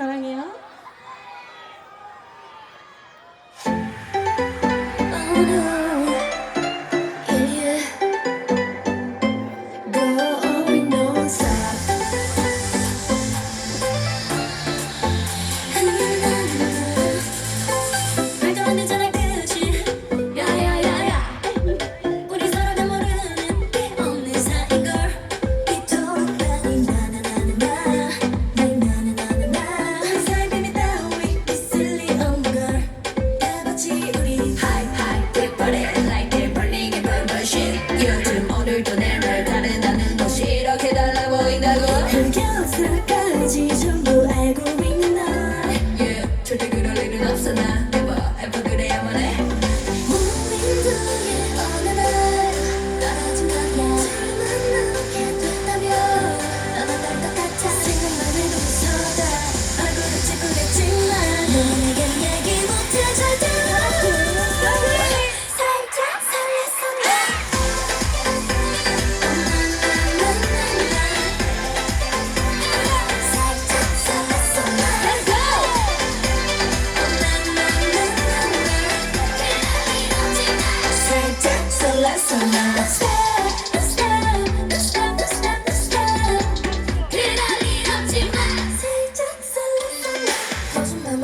사랑해요.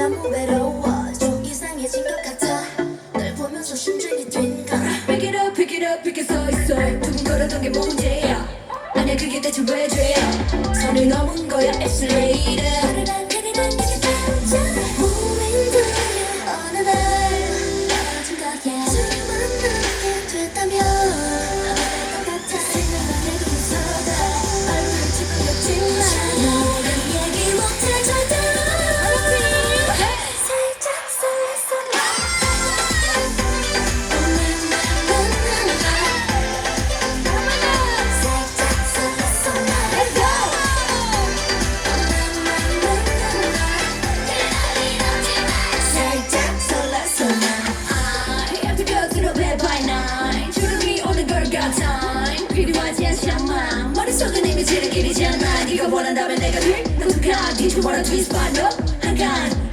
무 외로워 좀 이상해진 것 같아 널 보면서 심장이 뛴다 Pick it up, pick it up, 이렇게 서있어 두근거렸던 게 문제야 아니야 그게 대체 왜 죄야 선을 넘은 거야, it's later 썩은 이미지는 길이지 않아 네가 원한다면 내가 될 너도 가 뒤집어라 뒤집어 너 한간